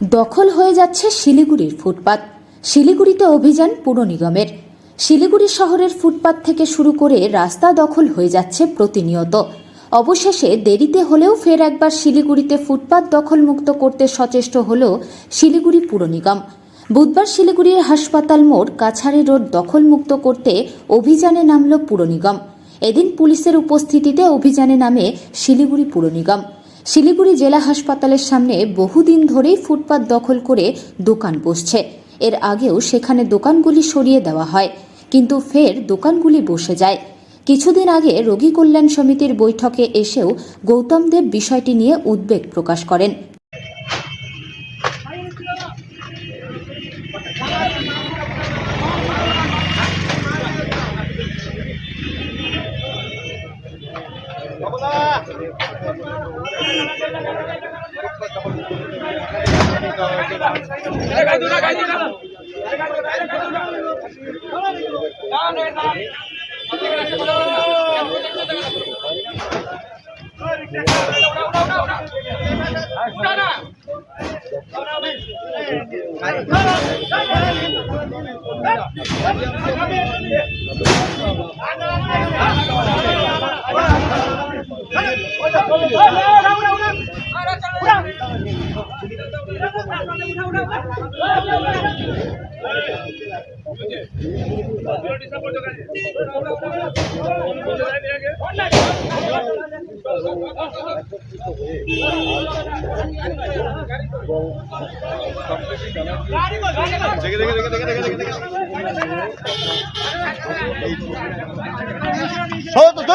দখল হয়ে যাচ্ছে শিলিগুড়ির ফুটপাত। শিলিগুড়িতে অভিযান পুর নিগমের। শিলিগুড়ি শহরের ফুটপাত থেকে শুরু করে রাস্তা দখল হয়ে যাচ্ছে প্রতিনিয়ত। অবশেষে দেরিতে হলেও ফের একবার শিলিগুড়িতে ফুটপাত দখলমুক্ত করতে সচেষ্ট হল শিলিগুড়ি পুর নিগম। বুধবার শিলিগুড়ির হাসপাতাল মোড় কাছাড়ি রোড দখলমুক্ত করতে অভিযানে নামল পুর নিগম। এদিন পুলিশের উপস্থিতিতে অভিযানে নামে শিলিগুড়ি পুর নিগম। শিলিগুড়ি জেলা হাসপাতালের সামনে বহুদিন ধরেই ফুটপাত দখল করে দোকান বসছে। এর আগেও সেখানে দোকানগুলি সরিয়ে দেওয়া হয়, কিন্তু ফের দোকানগুলি বসে যায়। কিছুদিন আগে রোগী কল্যাণ সমিতির বৈঠকে এসেও গৌতম দেব বিষয়টি নিয়ে উদ্বেগ প্রকাশ করেন। 서, 더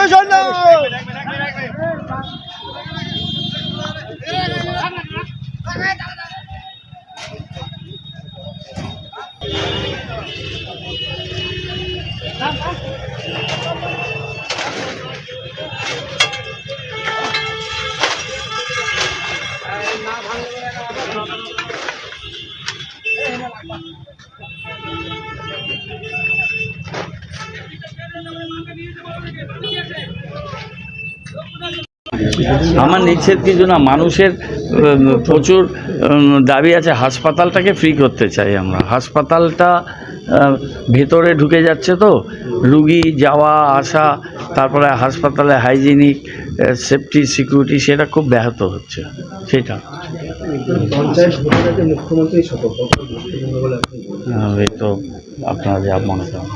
잘 나! আমার নিচ্ছেদ কিছু না মানুষের প্রচুর দাবি আছে হাসপাতালটাকে ফ্রি করতে চাই আমরা। হাসপাতালটা ভেতরে ঢুকে যাচ্ছে তো রুগী যাওয়া আসা তারপরে হাসপাতালে হাইজিনিক সেফটি সিকিউরিটি সেটা খুব ব্যাহত হচ্ছে সেটা। তো আপনারা যা মনে করেন।